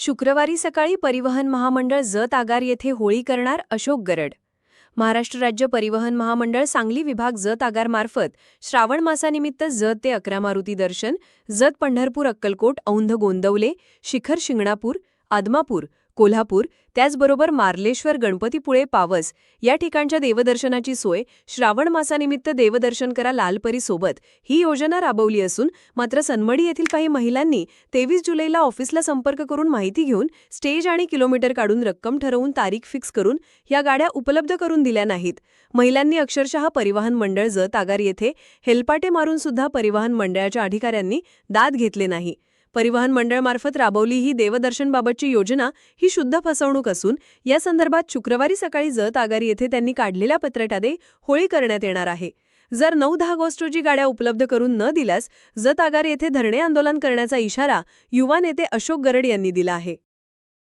शुक्रवारी सकाळी परिवहन महामंडळ जत आगार येथे होळी करणार अशोक गरड. महाराष्ट्र राज्य परिवहन महामंडळ सांगली विभाग जत आगारमार्फत श्रावण मासानिमित्त जत ते अकरा मारुती दर्शन जत पंढरपूर अक्कलकोट औंध गोंदवले शिखर शिंगणापूर आदमापूर कोल्हापूर त्याचबरोबर मार्लेश्वर गणपतीपुळे पावस या ठिकाणच्या देवदर्शनाची सोय श्रावण मासानिमित्त देवदर्शन करा लालपरीसोबत ही योजना राबवली असून मात्र सनमडी येथील काही महिलांनी तेवीस जुलैला ऑफिसला संपर्क करून माहिती घेऊन स्टेज आणि किलोमीटर काढून रक्कम ठरवून तारीख फिक्स करून या गाड्या उपलब्ध करून दिल्या नाहीत. महिलांनी अक्षरशः परिवहन मंडळ जत आगार येथे हेलपाटे मारून सुद्धा परिवहन मंडळाच्या अधिकाऱ्यांनी दाद घेतले नाही. परिवहन मंडळमार्फत राबवली ही देवदर्शनबाबतची योजना ही शुद्ध फसवणूक असून या संदर्भात शुक्रवारी सकाळी जत आगारी येथे त्यांनी काढलेल्या पत्रटादे होळी करण्यात येणार आहे. जर नऊ दहा ऑगस्ट रोजी गाड्या उपलब्ध करून न दिल्यास जत आगार येथे धरणे आंदोलन करण्याचा इशारा युवा नेते अशोक गरड यांनी दिला आहे.